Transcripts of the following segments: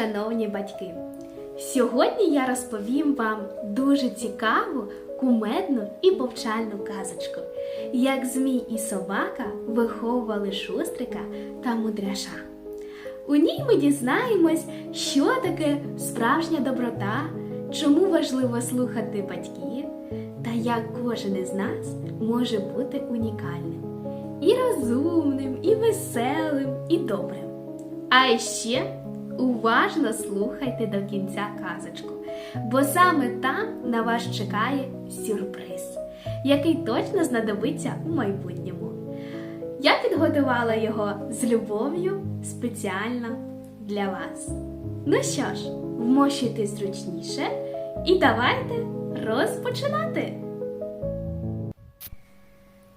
шановні батьки! Сьогодні я розповім вам дуже цікаву, кумедну і повчальну казочку, як Змій і собака виховували шустрика та мудряша. У ній ми дізнаємось, що таке справжня доброта, чому важливо слухати батьків, та як кожен із нас може бути унікальним, і розумним, і веселим, і добрим. А ще уважно слухайте до кінця казочку, бо саме там на вас чекає сюрприз, який точно знадобиться у майбутньому. Я підготувала його з любов'ю спеціально для вас. Ну що ж, вмощуйтесь зручніше і давайте розпочинати.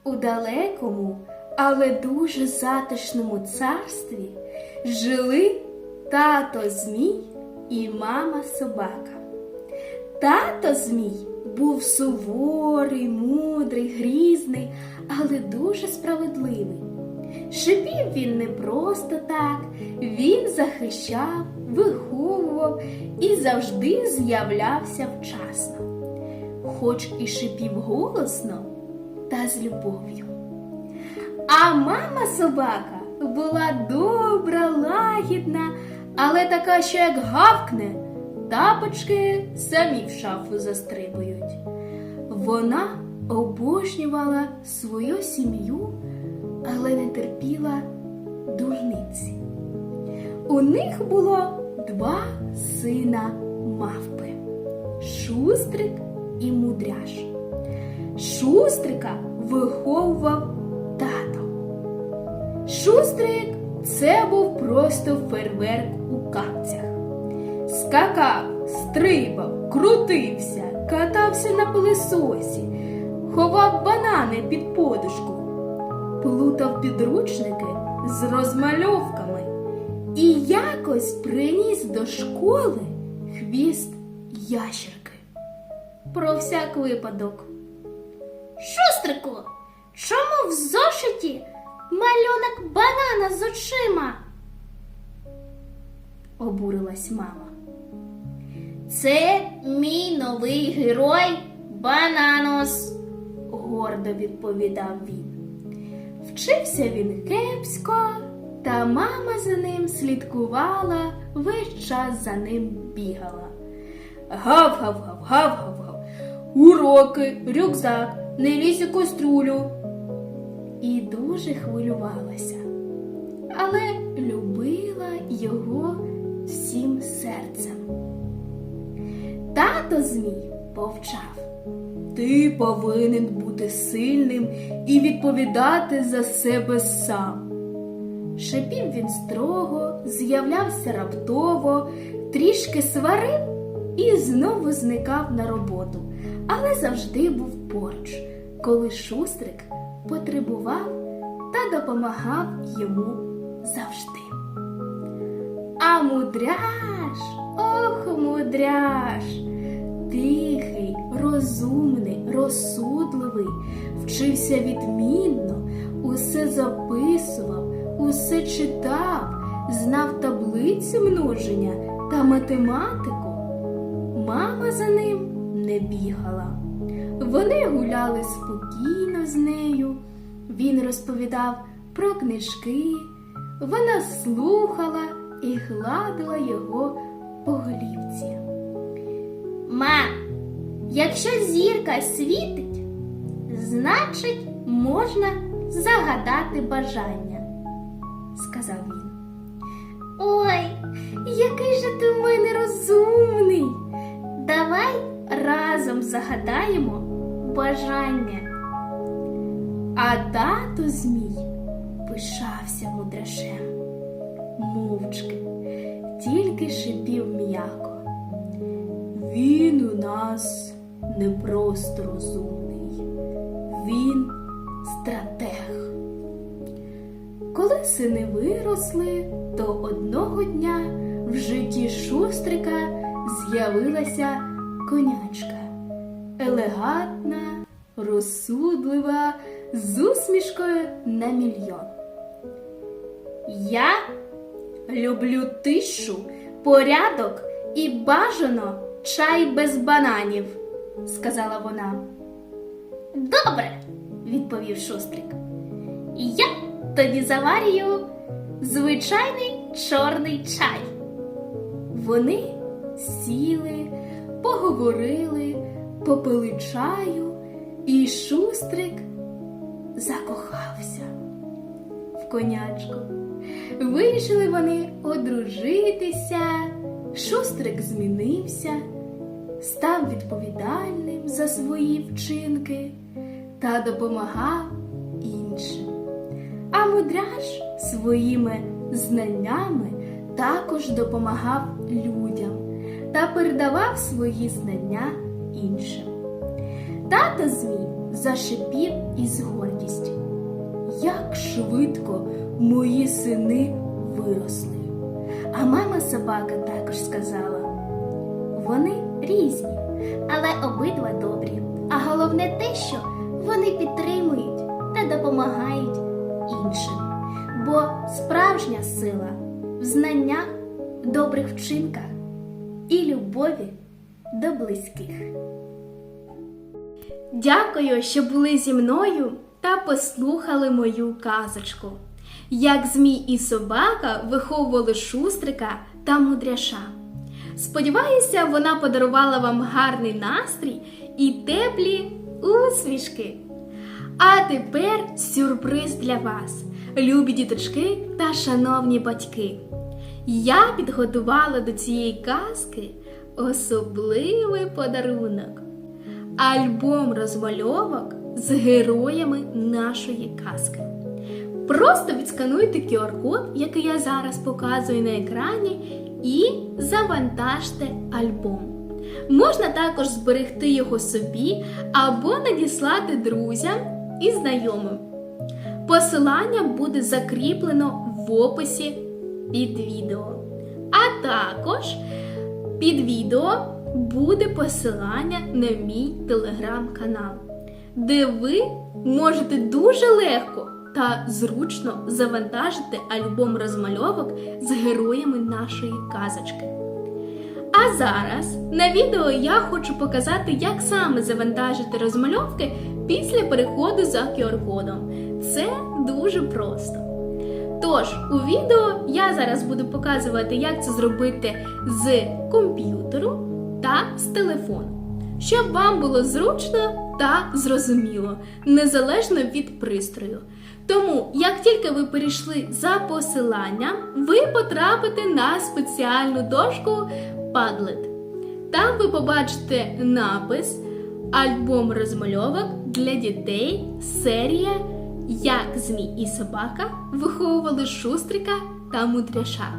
У далекому, але дуже затишному царстві жили тато Змій і мама собака. Тато Змій був суворий, мудрий, грізний, але дуже справедливий. Шипів він не просто так, він захищав, виховував і завжди з'являвся вчасно, хоч і шипів голосно та з любов'ю. А мама собака була добра, лагідна, але така, що як гавкне, тапочки самі в шафу застрибують. Вона обожнювала свою сім'ю, але не терпіла дурниці. У них було два сина мавпи Шустрик і Мудряш. Шустрика виховував тато. Шустрик це був просто фейерверк у капцях. Скакав, стрибав, крутився, катався на пилисосі, ховав банани під подушку, плутав підручники з розмальовками і якось приніс до школи хвіст ящерки. Про всяк випадок. Шустрику, чому в зошиті малюнок банана з очима? обурилась мама. Це мій новий герой Бананос, гордо відповідав він. Вчився він кепсько, та мама за ним слідкувала, весь час за ним бігала. Гав-гав-гав, гав-гав-гав. Уроки, рюкзак, не лізь у каструлю. І дуже хвилювалася, але любила його всім серцем. Тато Змій повчав. Ти повинен бути сильним і відповідати за себе сам. Шипів він строго, з'являвся раптово, трішки сварив і знову зникав на роботу, але завжди був поруч, коли шустрик потребував та допомагав йому завжди. А мудряш, ох, мудряш, тихий, розумний, розсудливий, вчився відмінно, усе записував, усе читав, знав таблицю множення та математику. Мама за ним не бігала. Вони гуляли спокійно з нею. Він розповідав про книжки, вона слухала і гладила його по голівці. Мам, якщо зірка світить, значить можна загадати бажання, сказав він. Ой, який же ти в мене розумний. Давай разом загадаємо бажання. А тато Змій пишався мудрашем, мовчки, тільки шипів м'яко. Він у нас не просто розумний, він стратег. Коли сини виросли, то одного дня в житті шустрика з'явилася конячка. Елегантна, розсудлива, з усмішкою на мільйон. Я люблю тишу, Порядок і бажано чай без бананів, сказала вона. Добре, відповів шустрик. Я тоді заварюю звичайний чорний чай. Вони сіли, поговорили, попили чаю, і шустрик закохався в конячку. Вирішили вони одружитися. Шустрик змінився, став відповідальним за свої вчинки та допомагав іншим. А мудряш своїми знаннями також допомагав людям та передавав свої знання іншим. Тато Змій зашипів із гордістю. Як швидко мої сини виросли. А мама собака також сказала: вони різні, але обидва добрі. А головне те, що вони підтримують та допомагають іншим. Бо справжня сила в знаннях, добрих вчинках і любові до близьких. Дякую, що були зі мною та послухали мою казочку. Як Змій і собака виховували шустрика та мудряша. Сподіваюся, вона подарувала вам гарний настрій і теплі усмішки. А тепер сюрприз для вас, любі діточки та шановні батьки. Я підготувала до цієї казки особливий подарунок альбом розмальовок з героями нашої казки. Просто відскануйте QR-код, який я зараз показую на екрані, і завантажте альбом. Можна також зберегти його собі або надіслати друзям і знайомим. Посилання буде закріплено в описі під відео. А також під відео буде посилання на мій телеграм-канал, де ви можете дуже легко та зручно завантажити альбом розмальовок з героями нашої казочки. А зараз на відео я хочу показати, як саме завантажити розмальовки після переходу за QR-кодом. Це дуже просто. Тож, у відео я зараз буду показувати, як це зробити з комп'ютеру та з телефону, щоб вам було зручно та зрозуміло, незалежно від пристрою. Тому, як тільки ви перейшли за посиланням, ви потрапите на спеціальну дошку Padlet. Там ви побачите напис Альбом розмальовок для дітей серія Як Змій і собака виховували шустрика та мудряша.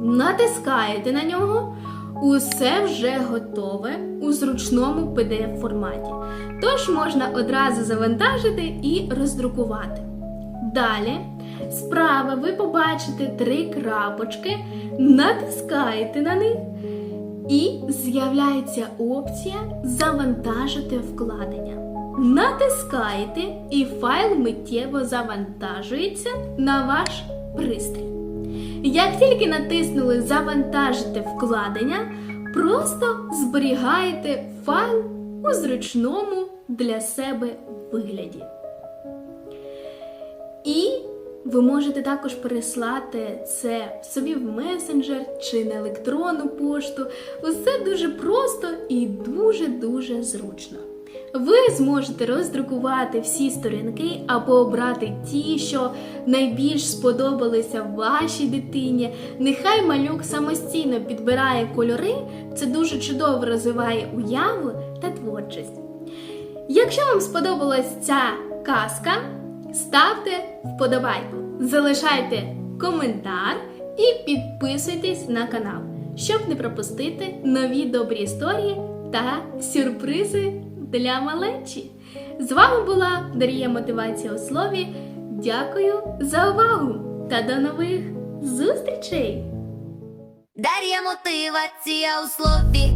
Натискаєте на нього, усе вже готове у зручному PDF форматі. Тож можна одразу завантажити і роздрукувати. Далі, справа ви побачите три крапочки, натискаєте на них, і з'являється опція Завантажити вкладення. Натискаєте, і файл миттєво завантажується на ваш пристрій. Як тільки натиснули Завантажити вкладення, просто зберігаєте файл у зручному для себе вигляді. І ви можете також переслати це собі в месенджер чи на електронну пошту. Усе дуже просто і дуже-дуже зручно. Ви зможете роздрукувати всі сторінки або обрати ті, що найбільш сподобалися вашій дитині. Нехай малюк самостійно підбирає кольори, це дуже чудово розвиває уяву та творчість. Якщо вам сподобалась ця казка, ставте вподобайку, залишайте коментар і підписуйтесь на канал, щоб не пропустити нові добрі історії та сюрпризи для малечі. З вами була Дарія Мотивація у слові. Дякую за увагу та до нових зустрічей! Дар'я мотивація у слові.